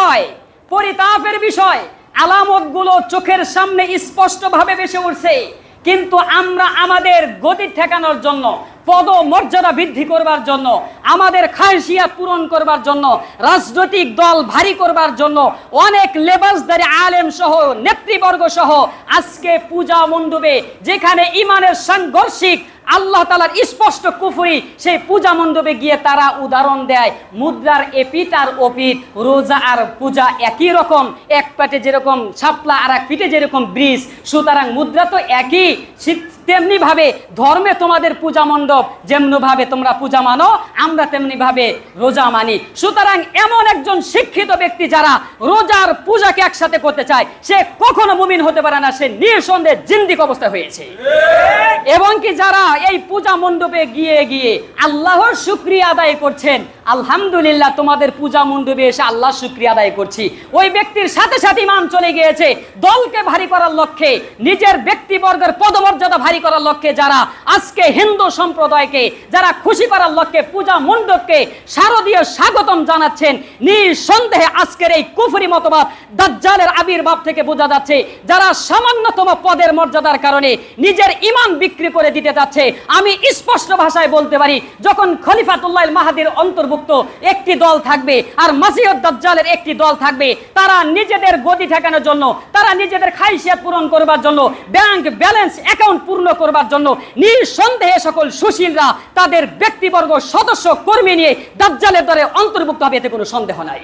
বিষয় পরিতাপের বিষয়, আলামতগুলো চোখের সামনে স্পষ্টভাবে বেসে উঠছে। কিন্তু আমরা আমাদের গতি ঠেকানোর জন্য পদ মর্যাদা বৃদ্ধি করবার জন্য, আমাদের খায়সিয়াত পূরণ করবার জন্য, রাজনৈতিক দল ভারী করবার জন্য, অনেক লেবাসদারি আলেম সহ, নেতৃবর্গ সহ আজকে পূজা মণ্ডপে, যেখানে ইমানের সাংঘর্ষিক আল্লাহ তালার স্পষ্ট কুফুরি, সেই পূজা মণ্ডপে গিয়ে তারা উদাহরণ দেয়। মুদ্রার এপিট আর ওপিট রোজা আর পূজা একই রকম, এক পাটে যেরকম শাপলা আর এক পিঠে যেরকম ব্রিজ, সুতরাং মুদ্রা তো একই ঠিক তেমনি ভাবে ধর্মে তোমাদের পূজা মণ্ডপ যেমনি ভাবে তোমরা পূজা মানো, আমরা তেমনি ভাবে রোজা মানি। সুতরাং এমন একজন শিক্ষিত ব্যক্তি যারা রোজার পূজাকে একসাথে করতে চায়, সে কখনো মুমিন হতে পারে না, সে নিঃসন্দেহে জিন্দিক অবস্থা হয়েছে। এবং কি যারা এই পূজা মণ্ডপে গিয়ে গিয়ে আল্লাহর শুক্রিয়া আদায় করছেন, আলহামদুলিল্লাহ তোমাদের পূজা মণ্ডপে এসে আল্লাহ শুক্রিয়া আদায় করছি। ওই ব্যক্তির সাথে সাথে ইমান চলে গিয়েছে, দলকে ভারী করার লক্ষ্যে নিজের ব্যক্তিবর্গের পদমর্যাদা ভারী করার লক্ষ্যে যারা আজকে হিন্দু সম্প্রদায়কে, যারা খুশি করার লক্ষ্যে পূজা মণ্ডপকে শারদীয় স্বাগতম জানাচ্ছেন, নিঃসন্দেহে আজকের এই কুফরি মতবাদ দাজ্জালের আবির্ভাব থেকে বোঝা যাচ্ছে, যারা সামান্যতম পদের মর্যাদার কারণে নিজের ইমান বিক্রি করে দিতে যাচ্ছে আমি স্পষ্ট ভাষায় বলতে পারি, যখন খলিফাতুল্লাহ মাহাদির অন্তর্ভুক্ত একটি দল থাকবে আর মাসিহদ দাজ্জালের একটি দল থাকবে, তারা নিজেদের গদি ঠেকানোর জন্য, তারা নিজেদের খাইসিয়াত পূরণ করবার জন্য, ব্যাংক ব্যালেন্স অ্যাকাউন্ট পূর্ণ করবার জন্য নিঃসন্দেহে সকল সুশীলরা তাদের ব্যক্তিবর্গ, সদস্য, কর্মী নিয়ে দাজ্জালের দরে অন্তর্ভুক্ত হবে এতে কোনো সন্দেহ নাই।